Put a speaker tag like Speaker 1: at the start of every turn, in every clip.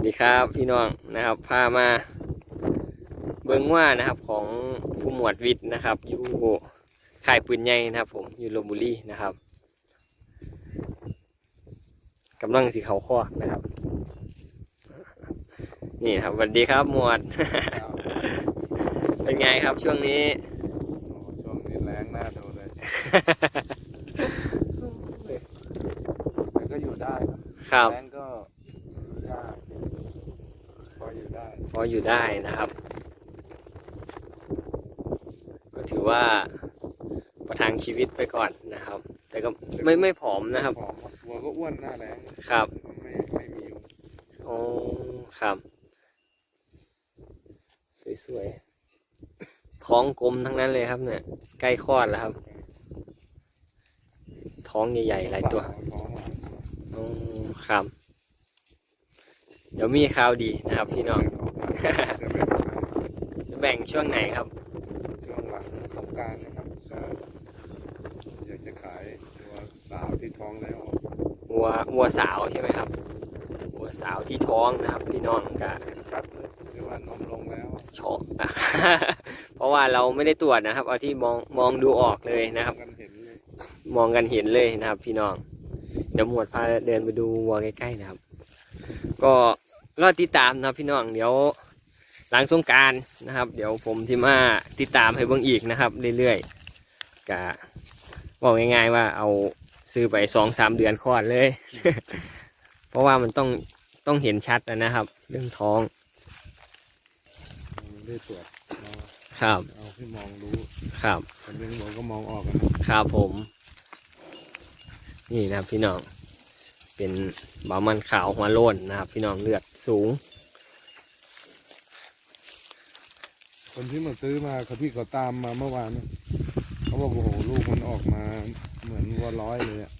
Speaker 1: วัสดีครับพี่น้องนะครับพามาเบิ้งว่านะครับของผู้หมวดวิทย์นะครับ อยู่ค่ายปืนใหญ่นะครับ ผมอยู่ลบบุรีนะครับกำลังสีเขาคอกนะครับ นี่ครับสวัสดีครับหมวด เป็นไงครับช่วงนี้
Speaker 2: โอ้ช่วงนี้แรงหน้าดูเลยแต่ก็อยู่ได้ครับ
Speaker 1: ครับ
Speaker 2: แรงก็ยากพออยู่ได้
Speaker 1: พ ออยู่ได้นะครับ ก็ถือว่าประทังชีวิตไปก่อนนะครับ แต่ก็ไม่ไม่ผอมนะครับ
Speaker 2: ผอมครับวัวก็อ้วนหน้าแรง
Speaker 1: ครับ
Speaker 2: ไม่ไม่มียุง
Speaker 1: โอ้ครับ สวยๆ ท้องกลมทั้งนั้นเลยครับเนี่ย ใกล้คลอดแล้วครับ ท้องใหญ่ๆหลายตัว
Speaker 2: ท้องหลายตัว
Speaker 1: โอ้ครับ เดี๋ยวมีข่าวดีนะครับพี่น้อง
Speaker 2: จะเป็น
Speaker 1: แบ่งช่วงไหนครับ
Speaker 2: ช่วงหลังสงกรารนะครับก็อยากจะขายตัวสาวที่ท้องแล้ว
Speaker 1: วัววัวสาวใช่ไหมครับ วัวสาวที่ท้องนะครับพี่น้องกะ
Speaker 2: ชัดเลยคือว่านมลงแล้ว
Speaker 1: ชอบเพราะว่าเราไม่ได้ตรวจนะครับ เอาที่มองมองดูออกเลยนะครับ
Speaker 2: กันเห็นเลย
Speaker 1: มองกันเห็นเลยนะครับ พี่น้อง เดี๋ยวหมวดพาเดินไปดูวัวใกล้ๆนะครับ ก็รอติดตามนะครับพี่น้องเดี๋ยว หลังสงการนะครับ เดี๋ยวผมที่มาติดตามให้เบิ่งอีกนะครับ เรื่อยๆกะบอกง่ายๆว่าเอาซื้อไปสองสามเดือนคลอดเลย เพราะว่ามันต้องต้องเห็นชัดนะครับ เรื่องท้อง
Speaker 2: ได้ตรวจ
Speaker 1: ครับ
Speaker 2: เอาที่มองรู้
Speaker 1: ครับ
Speaker 2: คนเลี้ยงวัวก็มองออกนนะครับ
Speaker 1: ผม นี่นะครับพี่น้องเป็นบามันขาวหัวโล้นนะครับ พี่น้องเลือดสูง
Speaker 2: คนที่มาซื้อมาเขาที่เขาตามมาเมื่อวานนะเขาบอกโอ้โหลูกมันออกมาเหมือนวัวร้อยเลยอะ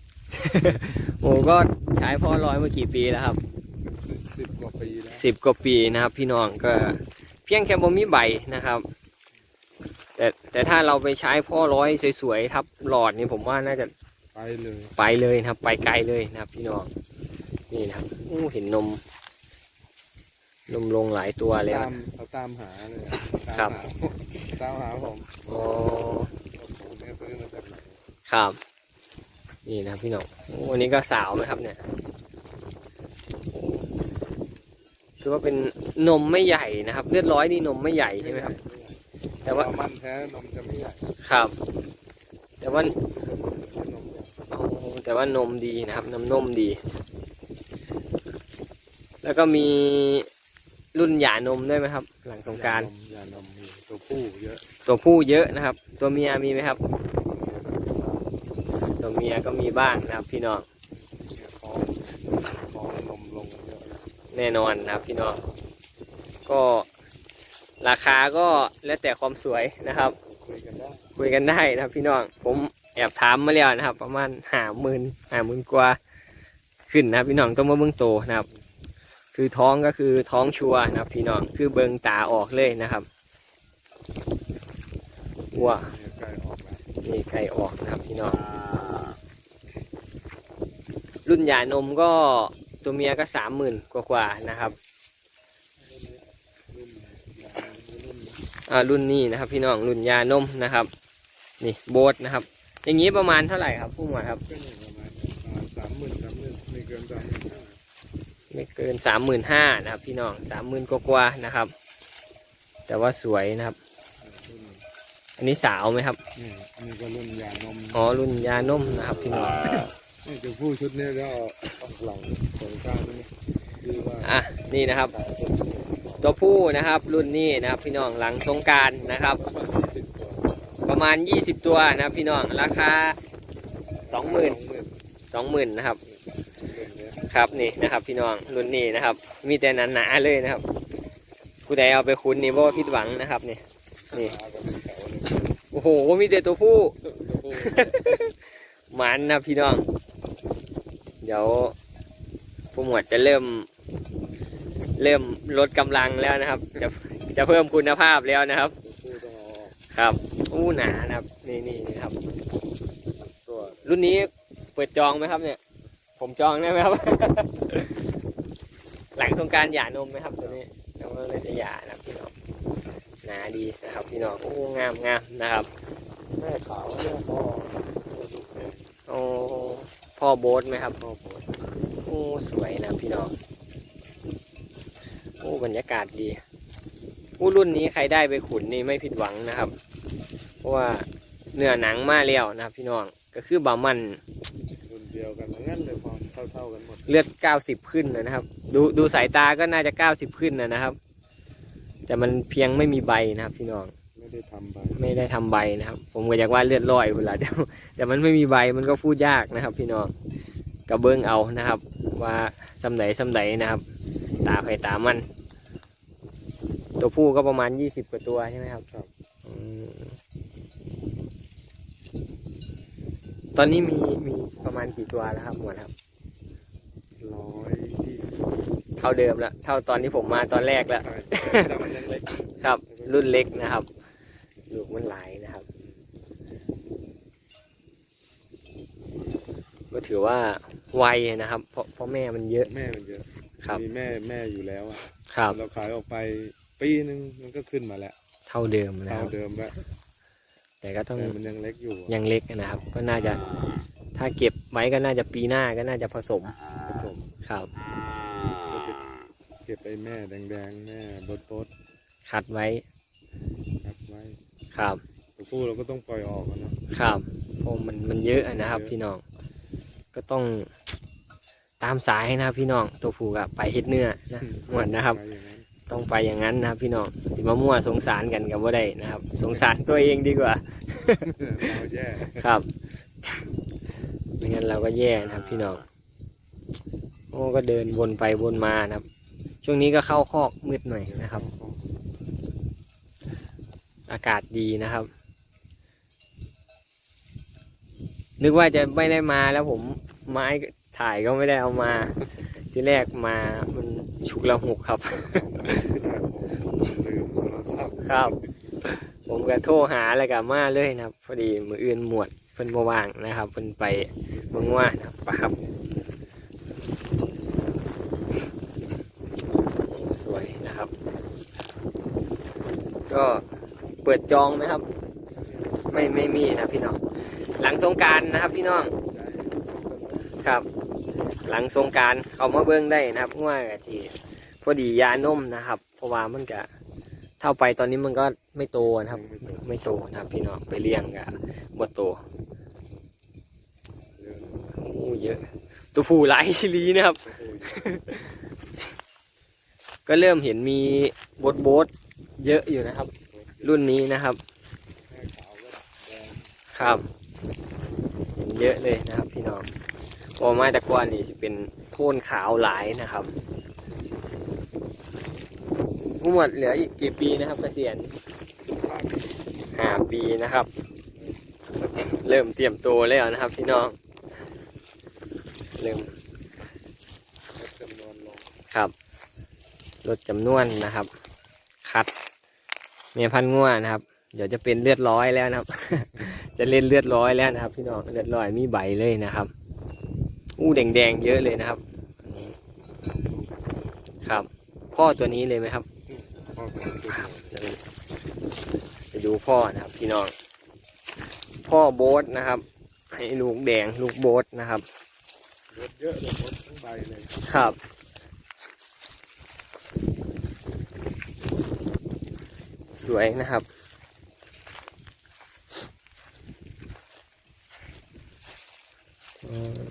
Speaker 1: โอ้ก็ใช้พ่อร้อยมากี่ปีแล้วครับ
Speaker 2: สิบกว่าปีแล้ว
Speaker 1: สิบกว่าปีนะครับ พี่น้องก็เพียงแค่บ่มีใบนะครับ แต่แต่ถ้าเราไปใช้พ่อร้อยสวยๆทับหลอดนี่ผมว่าน่าจะ
Speaker 2: ไปเลย
Speaker 1: ไปเลยนะครับ ไปไกลเลยนะครับ พี่น้องนี่นะครับอู้เห็นนม นมลงหลายตัวแล้ว
Speaker 2: ตามเขาตามหาเลยอะตาม
Speaker 1: ครับ
Speaker 2: หาตามหาผม
Speaker 1: อ๋อ
Speaker 2: ผมเนี่ยซื้อมาจากไหน
Speaker 1: ครับ นี่นะครับพี่น้องโอ้วันนี้ก็สาวไหมครับเนี่ยคือว่าเป็นนมไม่ใหญ่นะครับ เลือดร้อยนี่นมไม่ใหญ่ใช่ไหมครับ แต่ว่า
Speaker 2: เอมันแท้นมจะไม่ใหญ่
Speaker 1: ครับ แต่ว่า
Speaker 2: นมใหญ่
Speaker 1: โอ้แต่ว่านมดีนะครับน้ำนมดี แล้วก็มี รุ่นหย่านมด้วยไหมครับ หลังสงกราร
Speaker 2: ยานมมีตัวผู้เยอะ
Speaker 1: ตัวผู้เยอะนะครับ ตัวเมียมีไหมครับ ตัวเมียก็มีบ้างนะครับ พี่น้อง
Speaker 2: เนี่ยท้องท้องนมลงเยอะเลย
Speaker 1: แน่นอนนะครับพี่น้องก็ราคาก็แล้วแต่ความสวยนะครับ
Speaker 2: คุยกันได้
Speaker 1: คุยกันได้นะครับพี่น้องผมแอบถามมาแล้วนะครับ ประมาณหาหมื่นหาหมื่นกว่าขึ้นนะครับพี่น้องต้องมาเบิ้งโตนะครับ คือท้องก็คือท้องชัวนะครับพี่น้องคือเบิงตาออกเลยนะครับวัว
Speaker 2: เนี่ยใกล้ออกแล้ว
Speaker 1: นี่ไก่ออกนะครับพี่น้องรุ่นหย่านมก็ตัวเมียก็สามหมื่นกว่าๆนะครับ
Speaker 2: รุ่นน
Speaker 1: อ่ารุ่นนี้นะครับ พี่น้องรุ่นยานมนะครับ นี่โบสนะครับ อย่างนี้ประมาณเท่าไหร่ครับผู้หมวดครับ
Speaker 2: ก็อยู่ประมาณประมาณสามหมื่นสามหมื่นไม่เกินสามหมื่นห้า
Speaker 1: ไม่เกินสามหมื่นห้านะครับพี่น้องสามหมื่นกว่าๆนะครับ แต่ว่าสวยนะครับ
Speaker 2: รุ่น
Speaker 1: อันนี้สาวไหมครับ
Speaker 2: นี่อันนี้ก็รุ่นยานม
Speaker 1: อ๋อรุ่นยานมนะครับพี่น้อง
Speaker 2: นี่จะผู้ชุดเนี้ก็ออกหลังสงกรารนี่คือว่า
Speaker 1: อะนี่นะครับ
Speaker 2: ขายเป็น
Speaker 1: ตัวผู้นะครับ รุ่นนี้นะครับพี่น้องหลังสงกรารนะครับ
Speaker 2: ประมาณยี่สิบตัว
Speaker 1: ประมาณ 20 ตัวนะครับพี่น้องราคา 20,000
Speaker 2: สองหมื่น
Speaker 1: 20,000นะครับ
Speaker 2: เรื่องเนี้ย
Speaker 1: ครับนี่นะครับพี่น้องรุ่นนี้นะครับ มีแต่หนาๆเลยนะครับผู้ใดเอาไปคุ้นนี่บ่ผิดหวังนะครับนี่นี่โอ้โหมีแต่ตัวผู้หมันนะพี่น้อง เดี๋ยวผู้หมวดจะเริ่ม เริ่มลดกำลังแล้วนะครับ จะจะเพิ่มคุณภาพแล้วนะครับ ครับอู้หนานะครับ นี่นี่นะครับ
Speaker 2: ตัว
Speaker 1: รุ่นนี้เปิดจองไหมครับเนี่ย ผมจองได้ไหมครับ หลังสงการหย่านมไหมครับตัวนี้เราก็เลยจะหย่านะพี่น้องหนาดีนะครับ พี่น้องโอ้งามงามนะครับ
Speaker 2: แม่ขาวแม่พ่อ
Speaker 1: โอ้พ่อโบ๊ทไหมครับ
Speaker 2: พ่อผม
Speaker 1: โอ้สวยนะพี่น้องโอ้บรรยากาศดีโอ้รุ่นนี้ใครได้ไปขุนนี่ไม่ผิดหวังนะครับ เพราะว่าเนื้อหนังมาแล้วนะครับพี่น้องก็คือบามัน
Speaker 2: รุ่นเดียวกันนั้น เลยพอเท่าๆกันหมด
Speaker 1: เลือดเก้าสิบขึ้นนะนะครับ ดูดูสายตาก็น่าจะเก้าสิบขึ้นนะนะครับ แต่มันเพียงไม่มีใบนะครับ พี่น้อง
Speaker 2: ไม่ได้ทำไป
Speaker 1: ไม่ได้ทำใบนะครับ ผมก็อยากว่าเลือดลอยเวลาเดียวแต่มันไม่มีใบมันก็พูดยากนะครับ พี่น้องกระเบื้องเอานะครับ ว่าสำไหนสำไหนนะครับ ตาไผ่ตามัน ตัวผู้ก็ประมาณยี่สิบกว่าตัวใช่ไหมครับ
Speaker 2: ครับ
Speaker 1: อืมตอนนี้มีมีประมาณกี่ตัวแล้วครับหมวดครับ
Speaker 2: ร้อยยี่สิบ
Speaker 1: เท่าเดิมแล้วเท่าตอนที่ผมมาตอนแรกแล้ว
Speaker 2: แต่มันยังเล็ก
Speaker 1: ครับ รุ่นเล็กนะครับ ลูกมันหลายนะครับ ก็ถือว่าไวนะครับ เพราะเพราะแม่มันเยอะ
Speaker 2: แม่มันเยอะ
Speaker 1: ครับ
Speaker 2: มีแม่แม่อยู่แล้วอะ
Speaker 1: ครับ
Speaker 2: เราขายออกไปปีหนึ่งมันก็ขึ้นมาแล้ว
Speaker 1: เท่าเดิมนะค
Speaker 2: เท่า
Speaker 1: รับ
Speaker 2: เดิมแล้ว
Speaker 1: แต่ก็ต้อง
Speaker 2: แต่มันยังเล็กอยู่อะ
Speaker 1: ยังเล็กนะครับ ก็น่าจะ ถ้าเก็บไว้ก็น่าจะปีหน้าก็น่าจะผสม
Speaker 2: ผสม
Speaker 1: ครับ
Speaker 2: ก็จะเก็บไอ้แม่แดงๆ แม่บดบด
Speaker 1: คัดไว้
Speaker 2: ๆคัดไว้
Speaker 1: ครับ
Speaker 2: ตัวผู้เราก็ต้องปล่อยออกอะเนาะ
Speaker 1: ครับเพราะมันมันเยอะนะครับ
Speaker 2: เยอะ
Speaker 1: พี่น้อง ก็ต้องตามสายนะครับพี่น้องตัวผูกอะไปเฮ็ดเนื้อนะหมดนะครับ
Speaker 2: ไปอย่างนั้น
Speaker 1: ต้องไปอย่างนั้นนะครับ พี่น้องสิมามั่วสงสารกันกับว่าได้นะครับ สงสารตัวเองดีกว่า
Speaker 2: เราแย่
Speaker 1: ครับไม่ งั้นเราก็แย่นะครับพี่น้องโอ้ก็เดินวนไปวนมานะครับ ช่วงนี้ก็เข้าคอกมืดหน่อยนะครับ อากาศดีนะครับ นึกว่าจะไม่ได้มาแล้วผมไม้ถ่ายก็ไม่ได้เอามา ที่แรกมามันฉุกละหุกครับ
Speaker 2: ลืมโทรศัพท์
Speaker 1: ครับ ผมก็โทรหาแล้วก็มาเลยนะครับ พอดีมืออื่นหมวดเพิ่นบ่ว่างนะครับเพิ่นไป เมืองว่านะปะครับ สวยนะครับ ก็เปิดจองไหมครับ ไม่ไม่มีนะพี่น้อง หลังสงการนะครับพี่น้อง ครับ หลังสงการเอามาเบิ้งได้นะครับง่ายกะทีพอดียานมนะครับ เพราะว่ามันก็เท่าไปตอนนี้มันก็ไม่โตนะครับ ไม่โตนะครับพี่น้องไปเลี้ยงกับ่โตโอะ ตัวผู้หลายชิลีนะครับ ก็เริ่มเห็นมีโบทโบทเยอะอยู่นะครับ รุ่นนี้นะครับ
Speaker 2: ขาวก็แดง
Speaker 1: ครับเห็นเยอะเลยนะครับ พี่น้องพอไมาแตะกอนนี่จะเป็นโทนขาวหลายนะครับผู้หมดเหลืออีกกี่ปีนะครับเกษียณห้าปีนะครับ เริ่มเตรียมตัวแล้วนะครับพี่น้อง เริ่ม
Speaker 2: ลดจำนวนลง
Speaker 1: ครับลดจำนวนนะครับ คัดเมียพันง่วนะครับ เดี๋ยวจะเป็นเลือดร้อยแล้วนะครับ จะเล่นเลือดร้อยแล้วนะครับ พี่น้องเลือดร้อยมีใบเลยนะครับ อู้แดงๆเยอะเลยนะครับ ครับ พ่อตัวนี้เลยไหมครับ
Speaker 2: จุด
Speaker 1: เดี๋ยวไปดูพ่อนะครับ พี่น้อง พ่อโบ๊ทนะครับ ให้ลูกแดงลูกโบ๊ทนะครับ
Speaker 2: ลดเยอะเลยลดทั้งใบเลย
Speaker 1: ครับ สวยนะครับอืม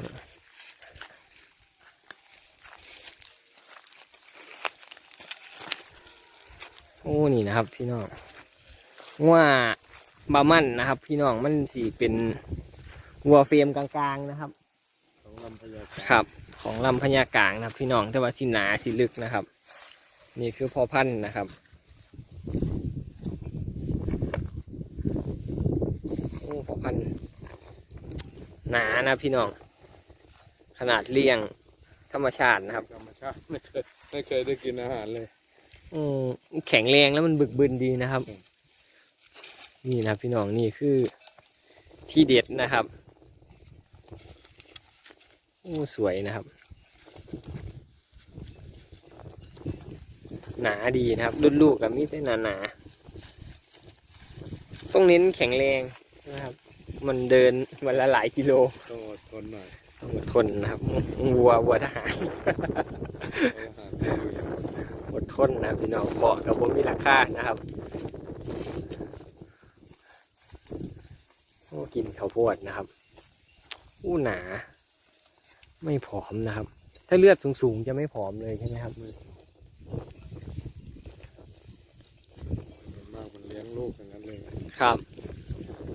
Speaker 1: โอ้นี่นะครับพี่น้องว่าบามันนะครับ พี่น้องมันสีเป็นวัวเฟรมกลางๆนะครับ ครับ ของลำพญากลางนะครับ พี่น้องแต่ว่าสิหนาสิลึกนะครับ นี่คือพ่อพันธุ์นะครับโอ้พ่อพันธุ์หนานะพี่น้อง ขนาดเลี้ยงธรรมชาตินะครับ
Speaker 2: ธรรมชาติไม่เคยไม่เคยได้กินอาหารเลย
Speaker 1: อืมแข็งแรงแล้วมันบึกบึนดีนะครับ
Speaker 2: อืม
Speaker 1: นี่นะครับพี่น้องนี่คือที่เด็ดนะครับ โอ้สวยนะครับ หนาดีนะครับ รุ่นลูกกับมีแต่หนาหนาๆต้องเน้นแข็งแรงนะครับ มันเดินวันละหลายกิโล
Speaker 2: ต้องอดทนหน่อย
Speaker 1: ต้องอดทนนะครับวัววัวทหาร
Speaker 2: เอาอาหารให้ดูอย่าง
Speaker 1: อดทนนะครับพี่น้องเบาะกับผมมีราคานะครับโอ้กินข้าวโพดนะครับอู้หนา ไม่ผอมนะครับ ถ้าเลือดสูงๆจะไม่ผอมเลยใช่ไหมครับ
Speaker 2: ส่วนมากมันเลี้ยงลูกอย่างนั้นเลย
Speaker 1: ครับ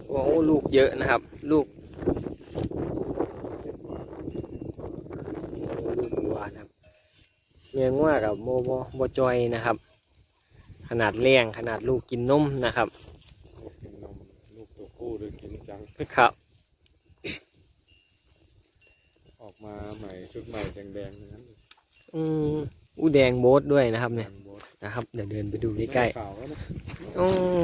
Speaker 1: โอ้ลูกเยอะนะครับ ลูกโอ้ลูกวัวนะครับเมียง่วกับโมโบโบจอยนะครับ ขนาดเลี้ยงขนาดลูกกินนมนะครับ
Speaker 2: ลูกกินนมลูกตัวผู้ด้วยกินจัง
Speaker 1: ครับ
Speaker 2: ออกมาใหม่ ชุดใหม่แดงๆอย่างนั้นเลย
Speaker 1: อืมอู้แดงโบสด้วยนะครับเนี่ย
Speaker 2: แดงโบ๊ท
Speaker 1: นะครับ เดี๋ยวเดินไปดูใกล้
Speaker 2: ขาวแล้วนะ
Speaker 1: ๆอ๋อ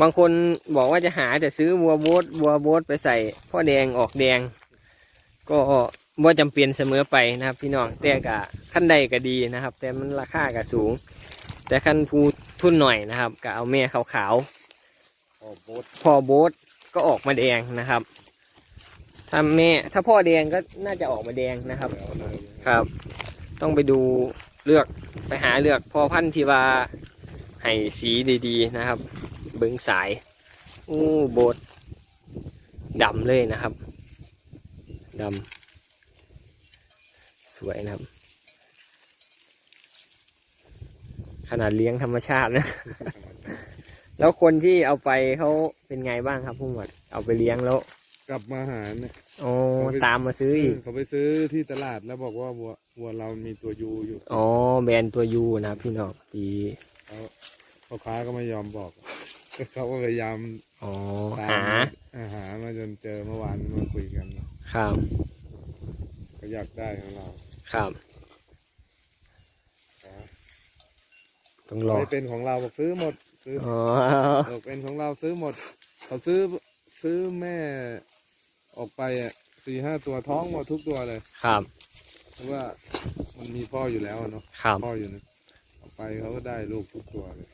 Speaker 1: บางคนบอกว่าจะหาแต่ซื้อวัวโบสวัวโบสไปใส่พ่อแดงออกแดง ก็บ่จำเป็นเสมอไปนะครับ พี่น้องแต่กะขั้นใดก็ดีนะครับ แต่มันราคาก็สูง แต่ขั้นผู้ทุนหน่อยนะครับก็เอาแม่ขาว
Speaker 2: ออกโบ๊ท
Speaker 1: ๆพ่อโบสก็ออกมาแดงนะครับ ถ้าแม่ ถ้าพ่อแดงก็น่าจะออกมาแดงนะครับ ครับ ต้องไปดูเลือกไปหาเลือกพอพันธุ์ที่ว่าให้สีดีๆนะครับ เบิ้งสายอู้โบดดำเลยนะครับดำสวยนะครับ ขนาดเลี้ยงธรรมชาตินะ แล้วคนที่เอาไปเขาเป็นไงบ้างครับผู้หมวดเอาไปเลี้ยงแล้ว
Speaker 2: กลับมาหาเนี่ย
Speaker 1: โอ้ตามมาซื้ออีก
Speaker 2: เขาไปซื้อที่ตลาดแล้วบอกว่าวัววัวเรามีตัวยูอยู่
Speaker 1: อ๋อแบรนด์ตัวยูนะครับพี่น้องดี
Speaker 2: พ่อค้าก็ไม่ยอมบอกเขาก็พยายาม
Speaker 1: อ๋อ
Speaker 2: ตาม
Speaker 1: หา
Speaker 2: อาหามาจนเจอเมื่อวานมาคุยกัน
Speaker 1: ครับ
Speaker 2: เขาอยากได้ของเรา
Speaker 1: ครับต้องรอ
Speaker 2: ไม่เป็นของเราบอกซื้อหมดซื้อ
Speaker 1: อ๋อ
Speaker 2: บอกเป็นของเราซื้อหมดเขาซื้อซื้อแม่ ออกไปอะสี่ห้าตัวท้องหมดทุกตัวเลย
Speaker 1: ครับ
Speaker 2: เพราะว่ามันมีพ่ออยู่แล้วอะเนาะ
Speaker 1: ครับ
Speaker 2: พ่ออยู่นะออกไปเขาก็ได้ลูกทุกตัวเลย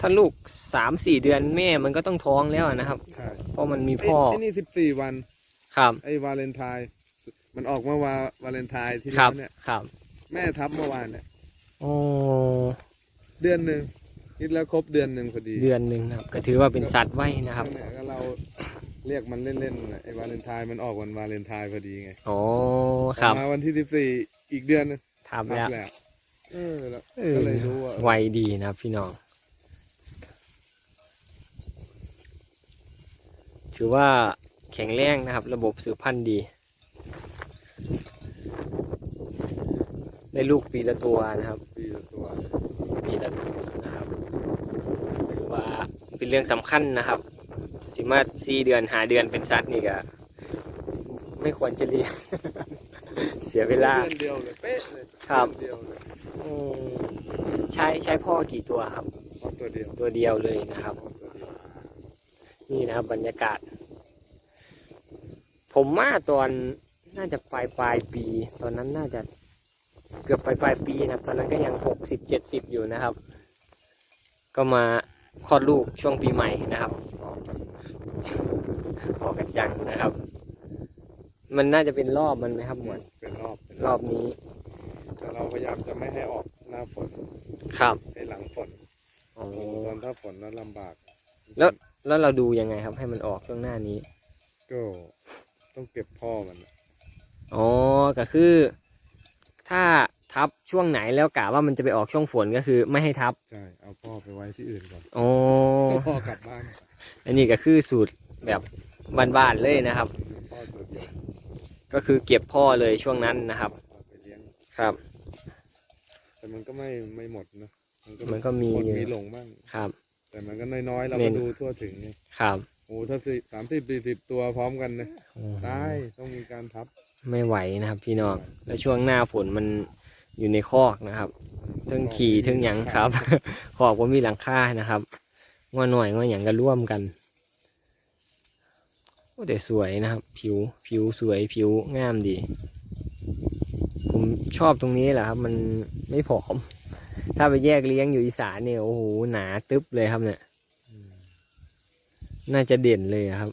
Speaker 1: ถ้าลูกสามสี่เดือนแม่มันก็ต้องท้องแล้วนะครับ
Speaker 2: ใช่
Speaker 1: เพราะมันมีพ่อ
Speaker 2: ไอ้นี่สิบสี่วัน
Speaker 1: ครับ
Speaker 2: ไอ้วาเลนไทน์มันออกมาวาวาเลนไทน์ที่
Speaker 1: ครั
Speaker 2: แล้
Speaker 1: บ
Speaker 2: วเนี่ย
Speaker 1: ครับ
Speaker 2: แม่ทับเมื่อวานเนี่ย
Speaker 1: โอ้
Speaker 2: เดือนหนึ่งคิดแล้วครบเดือนหนึ่งพอดี
Speaker 1: เดือนหนึ่งนะครับ ก็ถือว่าเป็นสัตว์ไว้นะครับ
Speaker 2: นั่นแหละก็เรา เรียกมันเล่นๆน่ะไอ้วาเลนไทน์มันออกวันวาเลนไทน์พอดีไง
Speaker 1: โอ้ครับ
Speaker 2: ออกมาวันที่สิบสี่อีกเดือนหนึง
Speaker 1: ทำแล้ว
Speaker 2: แล้วเออแล้ว
Speaker 1: เออ
Speaker 2: ก็เลยรู้ว่า
Speaker 1: ไวดีนะครับพี่น้อง ถือว่าแข็งแรงนะครับ ระบบสืบพันธุ์ดี ได้ลูกปีละตัวนะครับ
Speaker 2: ปีละตัว
Speaker 1: ปีละตัวนะครับถือว่าเป็นเรื่องสำคัญนะครับ สิมา สี่เดือนหาเดือนเป็นสัตว์นี่ก็ไม่ควรจะเลี้ยง เสียเวลา
Speaker 2: เดือนเดียวเลยเป๊ะเลย
Speaker 1: ครับ
Speaker 2: เดือนเดียวเลย
Speaker 1: อืมใช้ใช้พ่อกี่ตัวครับ
Speaker 2: เพราะตัวเดียว
Speaker 1: ตัวเดียวเลยนะครับ
Speaker 2: เพราะตัวเดียว
Speaker 1: นี่นะครับบรรยากาศ ผมมาตอนน่าจะปลายปลายปี ตอนนั้นน่าจะเกือบปลายปลายปีนะครับ ตอนนั้นก็ยังหกสิบเจ็ดสิบอยู่นะครับ ก็มาคลอดลูกช่วงปีใหม่นะครับออกกัน จังนะครับ มันน่าจะเป็นรอบมันไหมครับหมวด
Speaker 2: เป็นรอบเป็น
Speaker 1: รอบนี้
Speaker 2: แต่เราพยายามจะไม่ให้ออกหน้าฝน
Speaker 1: ครับ
Speaker 2: ให้หลังฝน
Speaker 1: อ๋อ
Speaker 2: ตอนถ้าฝนนั้นลำบาก
Speaker 1: แล้วแล้วเราดูยังไงครับ ให้มันออกช่วงหน้านี้
Speaker 2: ก็ต้องเก็บพ่อมัน
Speaker 1: อ๋อก็คือ ถ้าทับช่วงไหนแล้วกะว่ามันจะไปออกช่วงฝนก็คือไม่ให้ทับ
Speaker 2: ใช่เอาพ่อไปไว้ที่อื่นก่อน
Speaker 1: อ๋อ
Speaker 2: ให้พ่อกลับบ้าน
Speaker 1: อันนี้ก็คือสูตรแบบ บ้านๆเลยนะครับ
Speaker 2: พ่อตัวเดียว
Speaker 1: ก็คือเก็บพ่อเลยช่วงนั้นนะครับ
Speaker 2: เอาไปเลี้ยง
Speaker 1: ครับ
Speaker 2: แต่มันก็ไม่ไม่หมดนะมันก็
Speaker 1: มันก็มี
Speaker 2: หมด
Speaker 1: อยู่
Speaker 2: มีหลงบ้าง
Speaker 1: ครับ
Speaker 2: แต่มันก็น้อยๆเรา
Speaker 1: เน้
Speaker 2: ก็
Speaker 1: น
Speaker 2: ดูทั่วถึงไง
Speaker 1: ครับ
Speaker 2: โอ้ถ้าสิสามสิบสี่สิบตัวพร้อมกันนะ
Speaker 1: โอ้
Speaker 2: ตายต้องมีการทับ
Speaker 1: ไม่ไหวนะครับ พี่น้องแล้วช่วงหน้าฝนมันอยู่ในคอกนะครับเรื่องขี่เรื่องหยังครับคอกว่ามีหลังคานะครับว่าหน่อยว่าหยังก็ร่วมกันโอ้ แต่สวยนะครับ ผิวผิวสวยผิวงามดี ผมชอบตรงนี้แหละครับ มันไม่ผอม ถ้าไปแยกเลี้ยงอยู่อีสานเนี่ยโอ้โหหนาตึ๊บเลยครับเนี่ย
Speaker 2: อืม
Speaker 1: น่าจะเด่นเลยอะครับ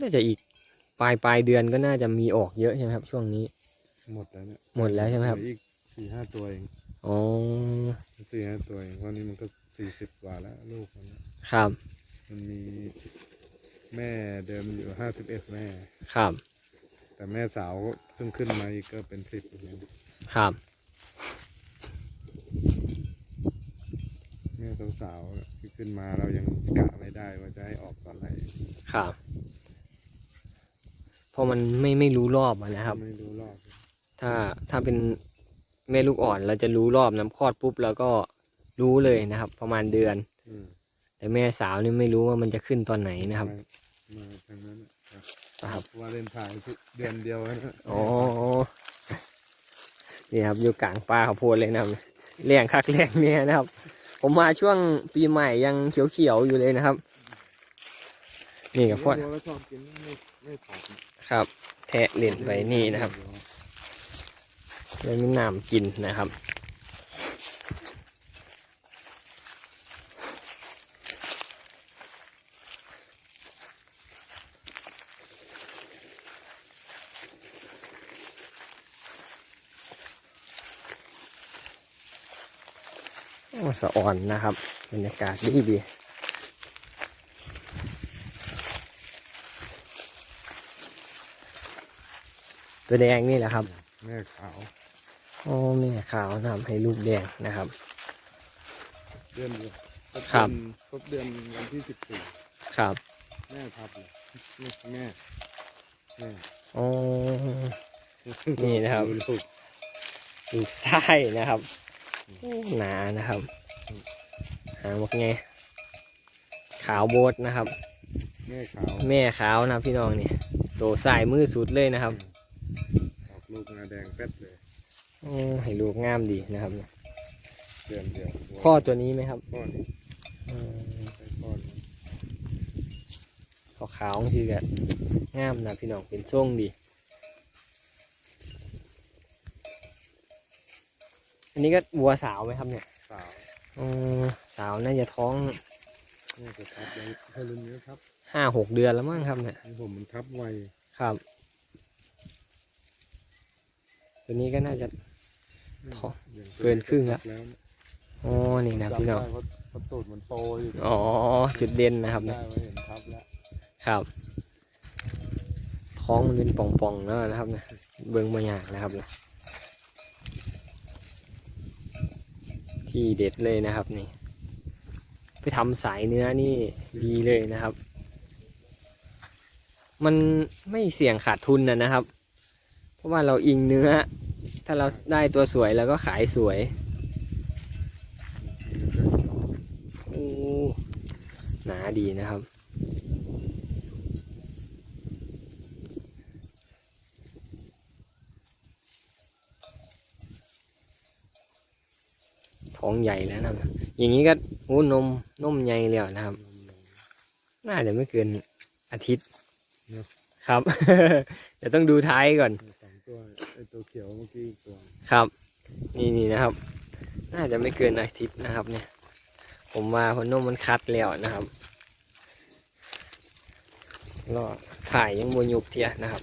Speaker 1: น่าจะอีกปลายปลายเดือนก็น่าจะมีออกเยอะใช่ไหมครับ ช่วงนี้
Speaker 2: หมดแล้วเนี่ย
Speaker 1: หมดแล้วใช่ไหมครับ
Speaker 2: เหลืออีกสี่ห้าตัวเอง
Speaker 1: อ๋อ
Speaker 2: สี่ห้าตัวเองวันนี้มันก็ สี่สิบกว่าแล้วลูกมันเนี่ย
Speaker 1: ครับ
Speaker 2: มันมีแม่เดิมอยู่ห้าสิบเอ็ดแม่
Speaker 1: ครับ
Speaker 2: แต่แม่สาวเพิ่งขึ้นมาอีกก็เป็นสิบเอง
Speaker 1: ครับ
Speaker 2: แม่สาวๆที่ขึ้นมาเรายังกะไม่ได้ว่าจะให้ออกตอนไหน
Speaker 1: ครับเพราะมันไม่ไม่รู้รอบอะนะครับ
Speaker 2: ไม่รู้รอบ
Speaker 1: ถ้าถ้าเป็นแม่ลูกอ่อนเราจะรู้รอบน้ำคลอดปุ๊บแล้วก็ รู้เลยนะครับ ประมาณเดือน
Speaker 2: อืม
Speaker 1: แต่แม่สาวนี่ไม่รู้ว่ามันจะขึ้นตอนไหนนะครับ
Speaker 2: มามาทางนั้นน่ะครับ
Speaker 1: ครับ
Speaker 2: วาเลนไทน์ทุกเดือนเดียวนะ
Speaker 1: อ๋อนี่ครับอยู่กลางป่าข้าวโพดเลยนะครับเลี้ยงคักเลี้ยงเนี่ยนะครับ ผมมาช่วงปีใหม่ยังเขียวๆอยู่เลยนะครับ นี่กับพ่อ
Speaker 2: เดี๋ยวเราชอบกินไม่ไม่ถอด
Speaker 1: ครับ แทะเล่นไปนี่นะครับแล้วมีน้ำกินนะครับ สะอ่อนนะครับบรรยากาศดีดีตัวแดงนี่แหละครับ
Speaker 2: แม่ขาว
Speaker 1: โอ้แม่ขาวทำให้ลูกแดงนะครับ
Speaker 2: เดือนเดียวครบ
Speaker 1: ครับ
Speaker 2: เดือนครบเดือนวันที่สิบสี่
Speaker 1: ครับ
Speaker 2: แม่ทับเลยนี่แม่แม่
Speaker 1: โอ้นี่นะครับ
Speaker 2: ดูลูก
Speaker 1: ลูกไส้นะครับโอ้ หนานะครับ หางว่าไง ขาวโบดนะครับ
Speaker 2: แม่ขาว
Speaker 1: แม่ขาวนะพี่น้องนี่โตสายมือสุดเลยนะครับ
Speaker 2: ออกลูกงาแดงเป็ดเลย
Speaker 1: โอ้ให้ลูกงามดีนะครับ
Speaker 2: เดือนเดียว
Speaker 1: พ่อตัวนี้ไหมครับ
Speaker 2: พ่อนี่
Speaker 1: อืม
Speaker 2: ใช่พ่อนี่
Speaker 1: ขาวๆคือแบบงามนะพี่น้องเป็นทรงดี อันนี้ก็วัวสาวไหมครับเนี่ย
Speaker 2: สาว
Speaker 1: อืมสาวน่าจะท้อง
Speaker 2: แม่จะทับยังถ้ารุ่นนี้ทับ
Speaker 1: ห้าหกเดือนแล้วมั้งครับเนี่ย
Speaker 2: ของผมมันทับไว
Speaker 1: ครับ ตัวนี้ก็น่าจะ ท้อง
Speaker 2: อย่าง
Speaker 1: เกินครึ่งแล้ว
Speaker 2: แล้ว
Speaker 1: อ๋อนี่นะ
Speaker 2: จำ
Speaker 1: พี่น้อง
Speaker 2: ได้ว่าประตูดมันโตอยู่
Speaker 1: อ๋อจุดเด่นนะครับ
Speaker 2: ได้
Speaker 1: เนี่ย
Speaker 2: ว่าเห็นทับแล้ว
Speaker 1: ครับ ท้องมันเป็นป่องๆแล้วนะครับเนี่ยเบิ้งบางอย่างนะครับเนี่ย ที่เด็ดเลยนะครับนี่ ไปทำสายเนื้อนี่ดีเลยนะครับ มันไม่เสี่ยงขาดทุนนะนะครับ เพราะว่าเราอิงเนื้อ ถ้าเราได้ตัวสวยแล้วก็ขายสวยโอ้หนาดีนะครับ ท้องใหญ่แล้วนะครับ อย่างนี้ก็โอ้นมนมใหญ่แล้วนะครับ น่าจะไม่เกินอาทิตย์
Speaker 2: เนอะ
Speaker 1: ครับ เดี๋ยวต้องดูท้ายก่อน
Speaker 2: สองตัวไอตัวเขียวเมื่อกี้อีกตัว
Speaker 1: ครับ นี่นี่นะครับ น่าจะไม่เกินอาทิตย์นะครับ เนี่ย ผมว่าพอนมมันคัดแล้วนะครับรอถ่ายยังบวยุบเทียนะครับ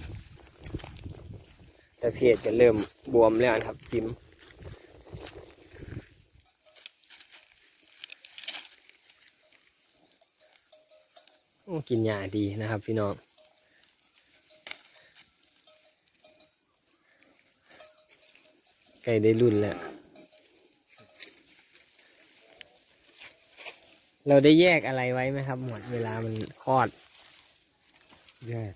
Speaker 1: แต่เพจจะเริ่มบวมแล้วนะครับ จิ้ม กินยาดีนะครับพี่น้องใกล้ได้รุ่นแล้ว เราได้แยกอะไรไว้ไหมครับ หมดเวลามันคลอด
Speaker 2: แยก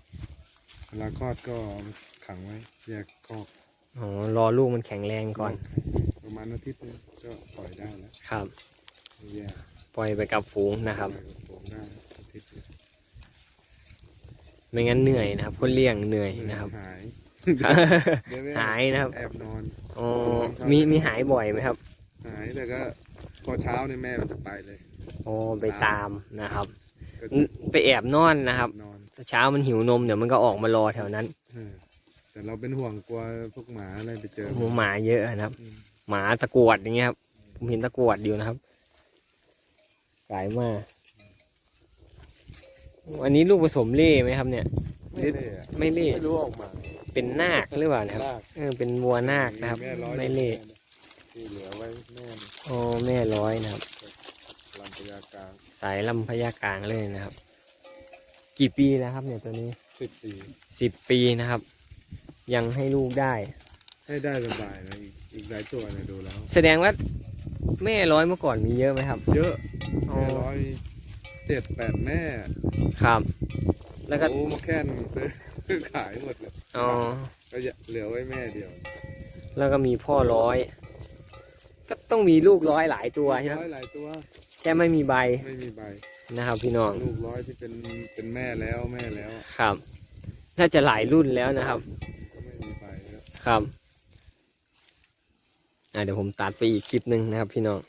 Speaker 2: เวลาคลอดก็เอามาขังไว้ แยกคอก
Speaker 1: อ๋อรอลูกมันแข็งแรงก่อน
Speaker 2: ประมาณอาทิตย์หนึงก็ปล่อยได้แล้ว
Speaker 1: ครับ
Speaker 2: แยก
Speaker 1: ปล่อยไปกับฝูงนะครับ
Speaker 2: ปล่อยกับผมได้อาทิตย์หนึ่ง
Speaker 1: ไม่งั้นเหนื่อยนะครับคนเลี้ยงเหนื่อยนะครับ
Speaker 2: หาย
Speaker 1: ครับ
Speaker 2: เดี๋วไม่
Speaker 1: หายนะครับ
Speaker 2: แอบนอน
Speaker 1: อ๋อมีมีหายบ่อยไหมครับ
Speaker 2: หายแต่ก็พอเช้าเนี่ยแม่มันจะไปเลย
Speaker 1: อ๋อไปตามนะครับ
Speaker 2: ก็
Speaker 1: ไปแอบนอนนะครับ
Speaker 2: นอน
Speaker 1: เช้ามันหิวนมเดี๋ยวมันก็ออกมารอแถวนั้น
Speaker 2: เออแแต่เราเป็นห่วงกลัวพวกหมาอะไรไปเจอ
Speaker 1: หมูหมาเยอะนะครับ
Speaker 2: อืม
Speaker 1: หมาตะกรวดอย่างเงี้ยครับผมเห็นตะกรวดอยู่นะครับหลายมาก อันนี้ลูกผสมเล่ไหมครับเนี่ย
Speaker 2: ไม่เล่อะ
Speaker 1: ไม่เล่
Speaker 2: ไม่รู้ออกมา
Speaker 1: เป็นนาคหรือเปล่านะครับ
Speaker 2: ลาก
Speaker 1: เออเป็นวัวนาคนะครับ
Speaker 2: แม่ร้อย
Speaker 1: ไม่เล่
Speaker 2: ที่เหลือไว้แม่
Speaker 1: โอ้แม่ร้อยนะครับ
Speaker 2: ลำพญากลาง
Speaker 1: สายลำพญากลางเลยนะครับ กี่ปีแล้วครับ เนี่ยตัวนี้
Speaker 2: สิบปี
Speaker 1: สิบปีนะครับ ยังให้ลูกได้
Speaker 2: ให้ได้สบายนะอีกอีกหลายตัวเนี่ยดูแล้ว
Speaker 1: แสดงว่าแม่ร้อยเมื่อก่อนมีเยอะไหมครับ
Speaker 2: เยอะ
Speaker 1: อ๋อ
Speaker 2: แม่ร้อย เจ็ดแปดแม่
Speaker 1: ครับ แล้วก็
Speaker 2: โอ้มาแค่นซื้อขายหมดเลย
Speaker 1: อ๋อ
Speaker 2: ก็จะเหลือไว้แม่เดียว
Speaker 1: แล้วก็มีพ่อร้อย ก็ต้องมีลูกร้อยหลายตัวใช่ไหม
Speaker 2: ร้อยหลายตัว
Speaker 1: แค่ไม่มีใบ
Speaker 2: ไม่มีใบ
Speaker 1: นะครับพี่น้อง
Speaker 2: ลูกร้อยที่เป็นเป็นแม่แล้วแม่แล้ว
Speaker 1: ครับน่าจะหลายรุ่นแล้วนะครับ
Speaker 2: ก็ไม่มีใบแล้ว
Speaker 1: ครับอ่าเดี๋ยวผมตัดไปอีกคลิปหนึ่งนะครับพี่น้อง